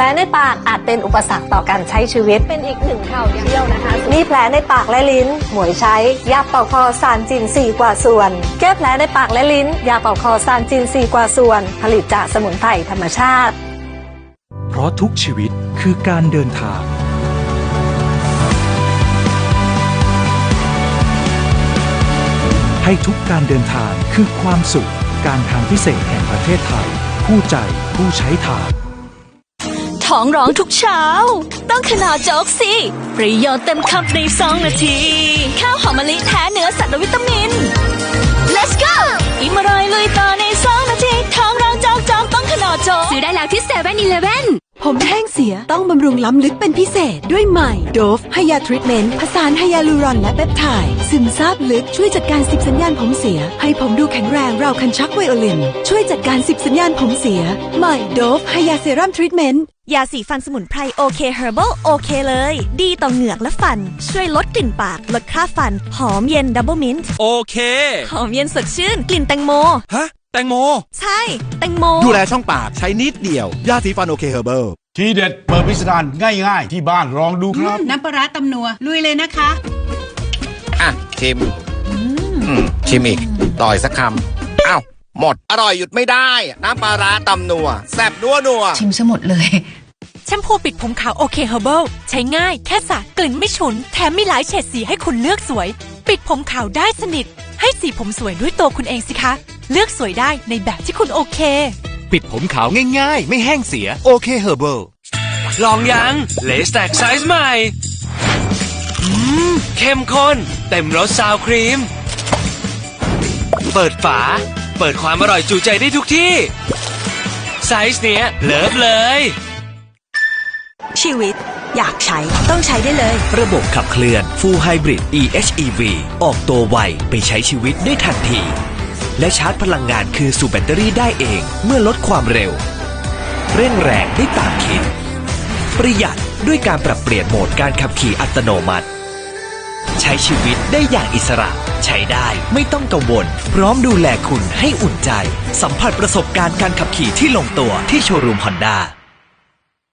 ผลในปากอาจเป็นอุปสรรคต่อการใช้ชีวิตเป็นอีกหนึ่งข่าวเที่ยวนะคะมีแผลในปากและลิ้น หมวยใช้ยาเป่าคอซานจิน 4 กว่าส่วน แก้แผลในปากและลิ้น ยาเป่าคอซานจิน 4 กว่าส่วน ผลิตจากสมุนไพรธรรมชาติ เพราะทุกชีวิตคือการเดินทางให้ทุกการเดินทางคือความสุข การทางพิเศษแห่งประเทศไทย ผู้ใจผู้ใช้ทาง ท้องร้องทุกเช้า ต้องขนาดโจ๊กสิประโยชน์เต็มคำในสองนาที ข้าวหอมมะลิแท้เนื้อสัตว์และวิตามิน Let's go อิ่มอร่อยลุยต่อในสองนาทีท้องร้องจอกจอกต้องขนาดโจ๊กซื้อได้แล้วที่เซเว่นอีเลฟเว่น ผมแห้งเสียต้องบำรุงล้ำลึกเป็นพิเศษด้วยใหม่โดฟไฮยาทรีทเมนต์ผสานไฮยาลูรอนและเปปไทด์ซึมซาบลึกช่วยจัดการสิบสัญญาณผมเสีย ให้ผมดูแข็งแรงราวคันชักไวโอลิน ช่วยจัดการสิบสัญญาณผมเสีย ใหม่โดฟไฮยาเซรั่มทรีทเมนต์ยาสีฟันสมุนไพรโอเคเฮอร์เบิลโอเคเลย ดีต่อเหงือกและฟัน ช่วยลดกลิ่นปาก ลดคราบฟัน หอมเย็นดับเบิลมินต์โอเค หอมเย็นสดชื่น กลิ่นแตงโม ฮะ แตงโม ใช่ แตงโม ดูแลช่องปากใช้นิดเดียว ยาสีฟันโอเคเฮอร์เบิลทีเด็ดเปิดพิสดารง่ายๆ ที่บ้านลองดูครับ น้ำปลาร้าตำนัว ลุยเลยนะคะ อะ ชิมอืมชิมอีก ต่อยสักคำอ้าว หมด อร่อยหยุดไม่ได้ น้ำปลาร้าตำนัว แซ่บนัวนัว ชิมซะหมดเลย แชมพูปิดผมขาวโอเคเฮอร์เบิลใช้ง่ายแค่สระกลิ่นไม่ฉุน แถมมีหลายเฉดสีให้คุณเลือกสวย ปิดผมขาวได้สนิท ให้สีผมสวยด้วยตัวคุณเองสิคะ เลือกสวยได้ในแบบที่คุณโอเค ปิดผมขาวง่ายๆ ไม่แห้งเสียโอเคเฮอร์เบิลลองยังเลสแตกไซส์ใหม่อืมเข้มข้น เต็มรสซาวครีม เปิดฝา เปิดความอร่อยจูใจได้ทุกที่ ไซส์เนี้ยเลิฟเลย ชีวิตอยากใช้ต้องใช้ได้เลย ระบบขับเคลื่อน Full Hybrid EHEV ออกตัวไว ไปใช้ชีวิตได้ทันที และชาร์จพลังงานคืนสู่แบตเตอรี่ได้เองเมื่อลดความเร็ว เร่งแรงได้ตามคิดประหยัดด้วยการปรับเปลี่ยนโหมดการขับขี่อัตโนมัติ ใช้ชีวิตได้อย่างอิสระ ใช้ได้ไม่ต้องกังวล พร้อมดูแลคุณให้อุ่นใจ สัมผัสประสบการณ์การขับขี่ที่ลงตัวที่โชว์รูมฮอนด้า